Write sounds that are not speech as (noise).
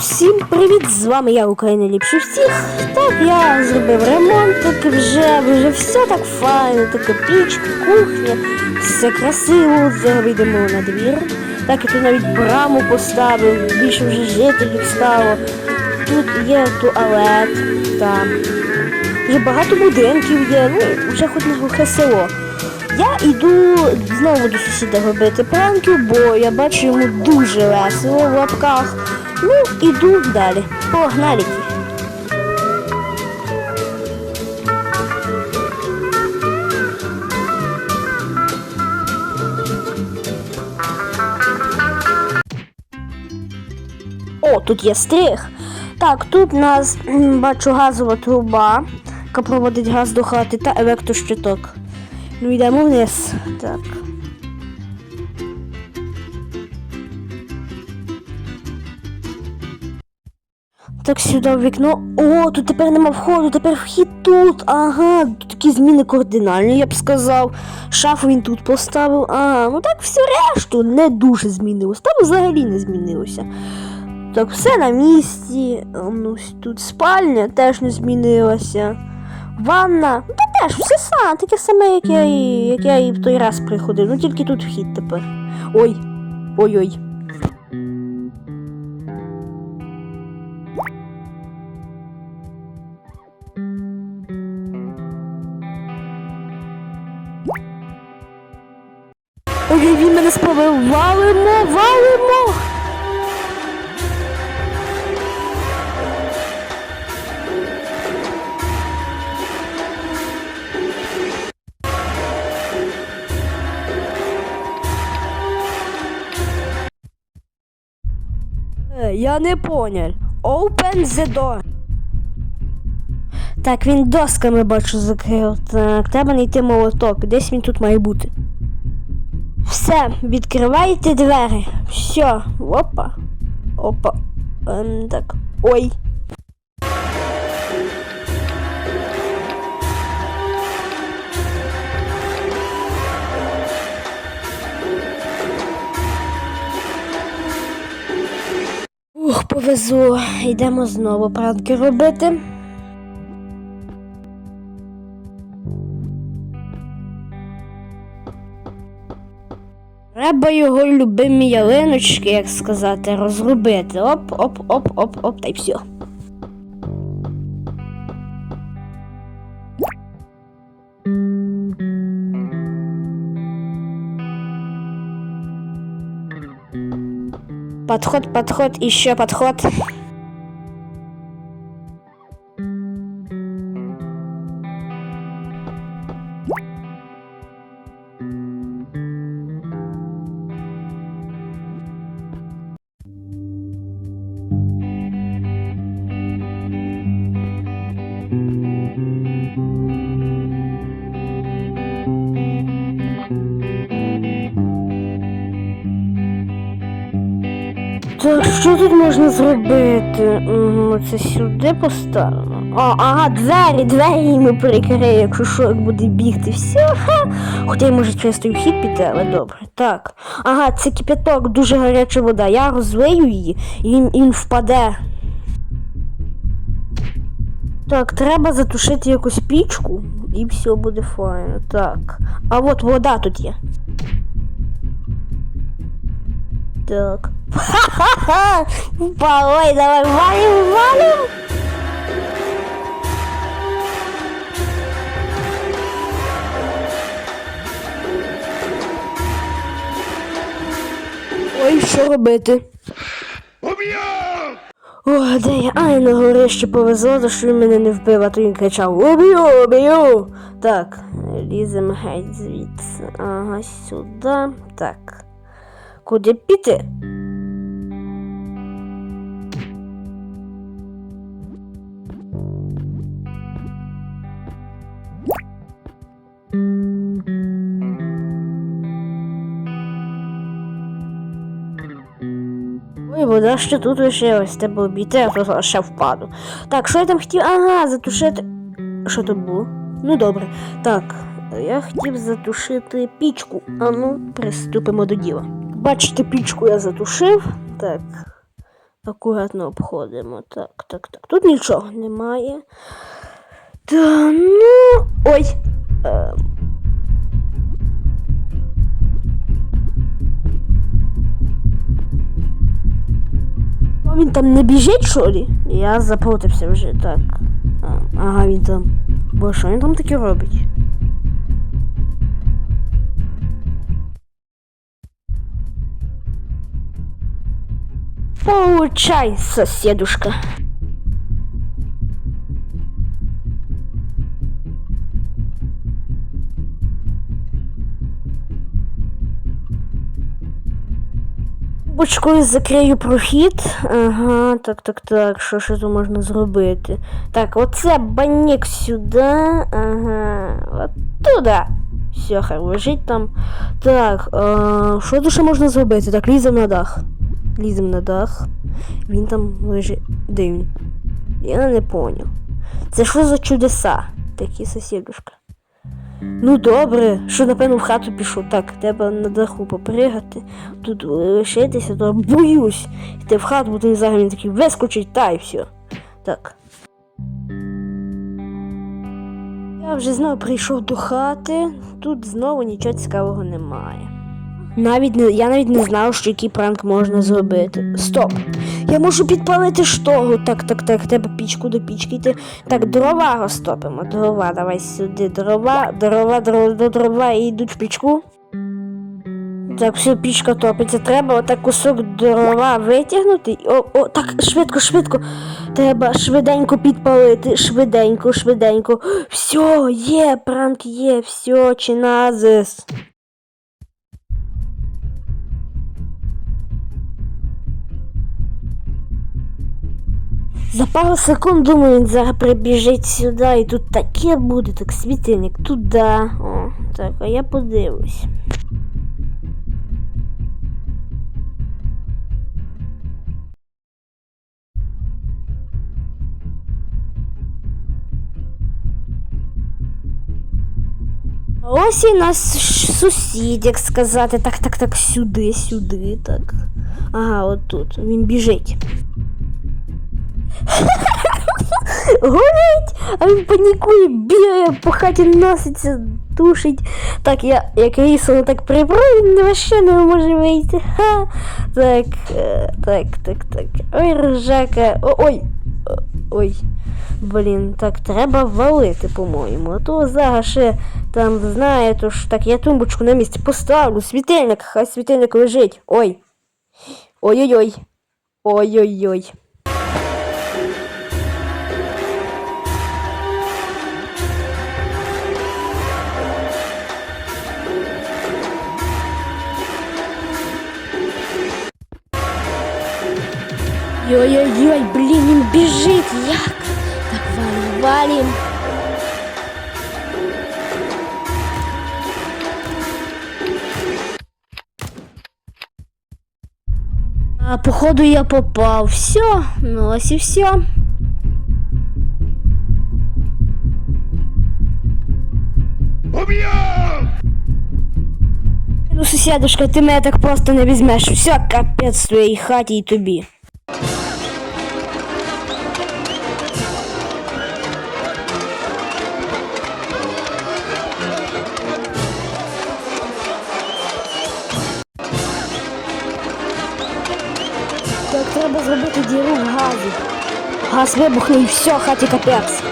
Всім привіт! З вами я, Україна ліпше всіх. Так, я зробив ремонт, так вже, вже все так файно, така пічка, кухня, все красиво. Зараз йдемо на двір. Так, я тут навіть браму поставив, більше вже жителів стало. Тут є туалет, там. Вже багато будинків є, ну, вже хоч не глухе село. Я йду знову до сусіда робити пранків, бо я бачу йому дуже весело в лапках. Ну, іду далі. Погнали. О, тут є стриг. Так, тут у нас бачу газова труба, яка проводить газ до хати та електрощиток. Ну йдемо вниз. Так. Так сюди в вікно. О, тут тепер нема входу, тепер вхід тут. Ага, тут такі зміни кардинальні, я б сказав. Шафу він тут поставив. Ага, ну так все решту не дуже змінилося. Там взагалі не змінилося. Так, все на місці. Ну, тут спальня теж не змінилася. Ванна, ну теж все саме, таке саме, як я і як я і в той раз приходив. Ну тільки тут вхід тепер. Ой. Ой-ой. Ой, він мене сповив. Валимо, валимо. Я не понял. Open the door. Так, він досками бачу закрив. Так, треба знайти молоток. Десь він тут має бути. Все, відкривайте двері. Все. Опа. Опа. Ем, так. Ой. Ух, повезу. Йдемо знову пранки робити. Треба його любимі ялиночки, як сказати, розробити. Оп, оп, оп, оп, оп, та й все. Подход, подход, еще подход. Так, що тут можна зробити? Це сюди поставимо. О, ага, двері, двері йому перекриє, якщо що, як буде бігти. Все, ха. Хоча й може той вхід піти, але добре. Так. Ага, це кипяток, дуже гаряча вода. Я розлию її і він, він впаде. Так, треба затушити якусь пічку і все буде файно. Так. А от вода тут є. Так. Ха-ха-ха! Ой, давай валим, валим! Ой, що робити? О, де я? Ай, на горищі повезло, за що він мене не вбив, а то він кричав Уб'ю, уб'ю! Так, ліземо геть звідси. Ага, сюди. Так. Куди піти? Вода ще тут лишилась, треба обійти, а то ще впаду. Так, що я там хотів? Ага, затушити. Що тут було? Ну добре. Так, я хотів затушити пічку. А ну, приступимо до діла. Бачите, пічку я затушив. Так. акуратно обходимо. Так, так, так. Тут нічого немає. Та ну. Ой. Е, він там не біжить, що ли? Я заплутався вже так. Ага, він там. Бо що він там таке робить? Получай, соседушка. Бочкою закрию прохід. Ага, так, так, так. Що ще тут можна зробити? Так, оце банік сюди. Ага. От туди. Все, хай лежить там. Так, е, що тут ще можна зробити? Так, ліземо на дах. Ліземо на дах. Він там лежить. Де він? Я не поняв. Це що за чудеса? Такі сусідушка. Ну добре, що напевно в хату пішов. Так, треба на даху попригати, тут лишитися, то боюсь. Йти в хату, бо ти взагалі такий вискочить, та й все. Так. Я вже знову прийшов до хати, тут знову нічого цікавого немає. Навіть не, я навіть не знав, що який пранк можна зробити. Стоп! Я можу підпалити штору. Так, так, так, треба пічку до пічки йти. Так, дрова розтопимо. Дрова, давай сюди. Дрова, дрова, дрова, до дрова і йдуть в пічку. Так, все, пічка топиться. Треба отак кусок дрова витягнути. О, о, так, швидко, швидко. Треба швиденько підпалити. Швиденько, швиденько. Все, є, пранк є, все, чиназис. За пару секунд, думаю, він зараз прибіжить сюди і тут таке буде, так світильник туди. О, так, а я подивлюсь. Ось і нас сусід, як сказати. Так, так, так, сюди, сюди, так. Ага, от тут. Він біжить. (laughs) Горить! А він панікує, бігає, по хаті носиться, душить. Так, я як рісово так прибрав, він вообще не може вийти. Ха. Так, е, так, так, так. Ой, ржака. О, ой. Ой. Блін, так треба валити, по-моєму. А то зараз ще там, знаєте ж, так, я тумбочку на місці поставлю, світильник, хай світильник лежить. Ой. Ой-ой-ой. Ой-ой-ой. Ой-ой-ой, блін, він біжить, як? Так, валим, валим. А, походу я попав. Все, ну ось і все. Ну, сусідушка, ти мене так просто не візьмеш. Все, капець твоїй хаті і тобі. Треба зробити діру в газі. Газ вибухнув і все, хаті капець.